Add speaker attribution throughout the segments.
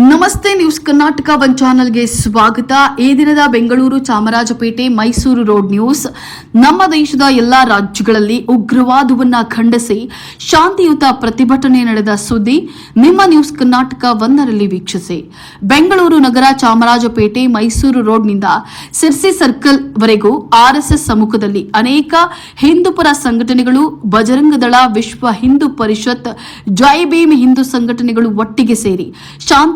Speaker 1: ನಮಸ್ತೆ news Karnataka one ಚಾನೆಲ್ಗೆ ಸ್ವಾಗತ. ಈ ದಿನದ ಬೆಂಗಳೂರು ಚಾಮರಾಜಪೇಟೆ ಮೈಸೂರು ರೋಡ್ ನ್ಯೂಸ್. ನಮ್ಮ ದೇಶದ ಎಲ್ಲಾ ರಾಜ್ಯಗಳಲ್ಲಿ ಉಗ್ರವಾದವನ್ನ ಖಂಡಿಸಿ ಶಾಂತಿಯುತ ಪ್ರತಿಭಟನೆ ನಡೆದ ಸುದ್ದಿ ನಿಮ್ಮ ನ್ಯೂಸ್ ಕರ್ನಾಟಕ ಒಂದರಲ್ಲಿ ವೀಕ್ಷಿಸಿ. ಬೆಂಗಳೂರು ನಗರ ಚಾಮರಾಜಪೇಟೆ ಮೈಸೂರು ರೋಡ್ನಿಂದ ಸಿರ್ಸಿ ಸರ್ಕಲ್ ವರೆಗೂ ಆರ್ಎಸ್ಎಸ್ ಸಮ್ಮುಖದಲ್ಲಿ ಅನೇಕ ಹಿಂದೂಪರ ಸಂಘಟನೆಗಳು ಬಜರಂಗದಳ ವಿಶ್ವ ಹಿಂದೂ ಪರಿಷತ್, ಜೈ ಭೀಮ್ ಹಿಂದೂ ಸಂಘಟನೆಗಳು ಒಟ್ಟಿಗೆ ಸೇರಿ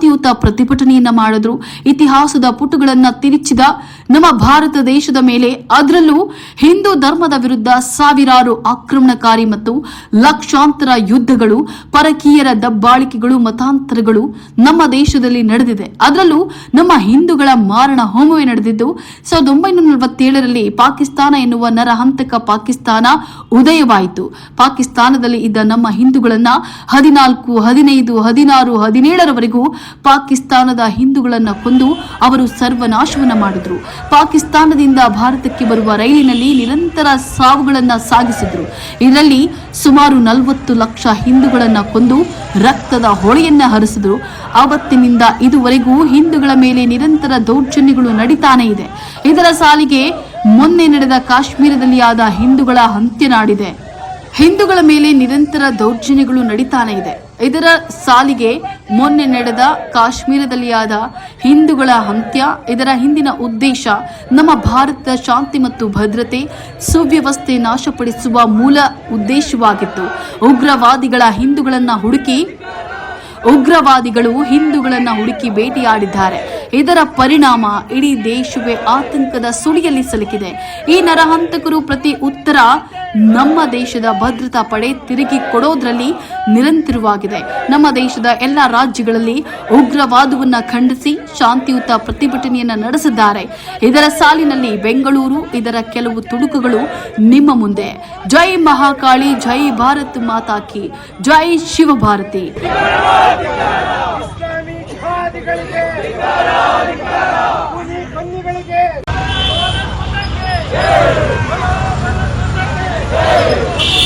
Speaker 1: ಶಾಂತಿಯುತ ಪ್ರತಿಭಟನೆಯನ್ನ ಮಾಡಿದ್ರು. ಇತಿಹಾಸದ ಪುಟಗಳನ್ನ ತಿರುಚಿದ ನಮ್ಮ ಭಾರತ ದೇಶದ ಮೇಲೆ ಅದರಲ್ಲೂ ಹಿಂದೂ ಧರ್ಮದ ವಿರುದ್ಧ ಸಾವಿರಾರು ಆಕ್ರಮಣಕಾರಿ ಮತ್ತು ಲಕ್ಷಾಂತರ ಯುದ್ಧಗಳು, ಪರಕೀಯರ ದಬ್ಬಾಳಿಕೆಗಳು, ಮತಾಂತರಗಳು ನಮ್ಮ ದೇಶದಲ್ಲಿ ನಡೆದಿದೆ. ಅದರಲ್ಲೂ ನಮ್ಮ ಹಿಂದೂಗಳ ಮಾರಣ ಹೋಮವೇ ನಡೆದಿದ್ದು, ಸಾವಿರದ ಒಂಬೈನೂರ ನಲವತ್ತೇಳರಲ್ಲಿ ಪಾಕಿಸ್ತಾನ ಎನ್ನುವ ನರಹಂತಕ ಪಾಕಿಸ್ತಾನ ಉದಯವಾಯಿತು. ಪಾಕಿಸ್ತಾನದಲ್ಲಿ ಇದ್ದ ನಮ್ಮ ಹಿಂದೂಗಳನ್ನ ಹದಿನಾಲ್ಕು, ಹದಿನೈದು, ಹದಿನಾರು, ಹದಿನೇಳರವರೆಗೂ ಪಾಕಿಸ್ತಾನದ ಹಿಂದೂಗಳನ್ನು ಕೊಂದು ಅವರು ಸರ್ವನಾಶವನ್ನ ಮಾಡಿದ್ರು. ಪಾಕಿಸ್ತಾನದಿಂದ ಭಾರತಕ್ಕೆ ಬರುವ ರೈಲಿನಲ್ಲಿ ನಿರಂತರ ಸಾವುಗಳನ್ನು ಸಾಗಿಸಿದ್ರು. ಇದರಲ್ಲಿ ಸುಮಾರು ನಲವತ್ತು ಲಕ್ಷ ಹಿಂದೂಗಳನ್ನು ಕೊಂದು ರಕ್ತದ ಹೊಳೆಯನ್ನ ಹರಿಸಿದ್ರು. ಆವತ್ತಿನಿಂದ ಇದುವರೆಗೂ ಹಿಂದೂಗಳ ಮೇಲೆ ನಿರಂತರ ದೌರ್ಜನ್ಯಗಳು ನಡೀತಾನೆ ಇದೆ. ಇದರ ಸಾಲಿಗೆ ಮೊನ್ನೆ ನಡೆದ ಕಾಶ್ಮೀರದಲ್ಲಿ ಆದ ಹಿಂದೂಗಳ ಅಂತ್ಯ ನಾಡಿದೆ. ಹಿಂದೂಗಳ ಮೇಲೆ ನಿರಂತರ ದೌರ್ಜನ್ಯಗಳು ನಡೀತಾನೆ ಇದೆ. ಇದರ ಸಾಲಿಗೆ ಮೊನ್ನೆ ನಡೆದ ಕಾಶ್ಮೀರದಲ್ಲಿ ಆದ ಹಿಂದೂಗಳ ಅಂತ್ಯ. ಇದರ ಹಿಂದಿನ ಉದ್ದೇಶ ನಮ್ಮ ಭಾರತದ ಶಾಂತಿ ಮತ್ತು ಭದ್ರತೆ, ಸುವ್ಯವಸ್ಥೆ ನಾಶಪಡಿಸುವ ಮೂಲ ಉದ್ದೇಶವಾಗಿತ್ತು. ಉಗ್ರವಾದಿಗಳ ಹಿಂದೂಗಳನ್ನು ಹುಡುಕಿ, ಉಗ್ರವಾದಿಗಳು ಹಿಂದೂಗಳನ್ನು ಹುಡುಕಿ ಬೇಟೆಯಾಡಿದ್ದಾರೆ. ಇದರ ಪರಿಣಾಮ ಇಡೀ ದೇಶವೇ ಆತಂಕದ ಸುಳಿಯಲ್ಲಿ ಸಲುಕಿದೆ. ಈ ನರಹಂತಕರು ಪ್ರತಿ ಉತ್ತರ ನಮ್ಮ ದೇಶದ ಭದ್ರತಾ ಪಡೆ ತಿರುಗಿ ಕೊಡೋದ್ರಲ್ಲಿ ನಿರಂತರವಾಗಿದೆ. ನಮ್ಮ ದೇಶದ ಎಲ್ಲ ರಾಜ್ಯಗಳಲ್ಲಿ ಉಗ್ರವಾದವನ್ನ ಖಂಡಿಸಿ ಶಾಂತಿಯುತ ಪ್ರತಿಭಟನೆಯನ್ನ ನಡೆಸಿದ್ದಾರೆ. ಇದರ ಸಾಲಿನಲ್ಲಿ ಬೆಂಗಳೂರು, ಇದರ ಕೆಲವು ತುಣುಕುಗಳು ನಿಮ್ಮ ಮುಂದೆ. ಜೈ ಮಹಾಕಾಳಿ, ಜೈ ಭಾರತ್ ಮಾತಾಕಿ ಜೈ ಶಿವಭಾರತಿ
Speaker 2: ಕನ್ನಿಗಳಿಗೆ ಹುಲಿ ಕನ್ನಿಗಳಿಗೆ ಜೈ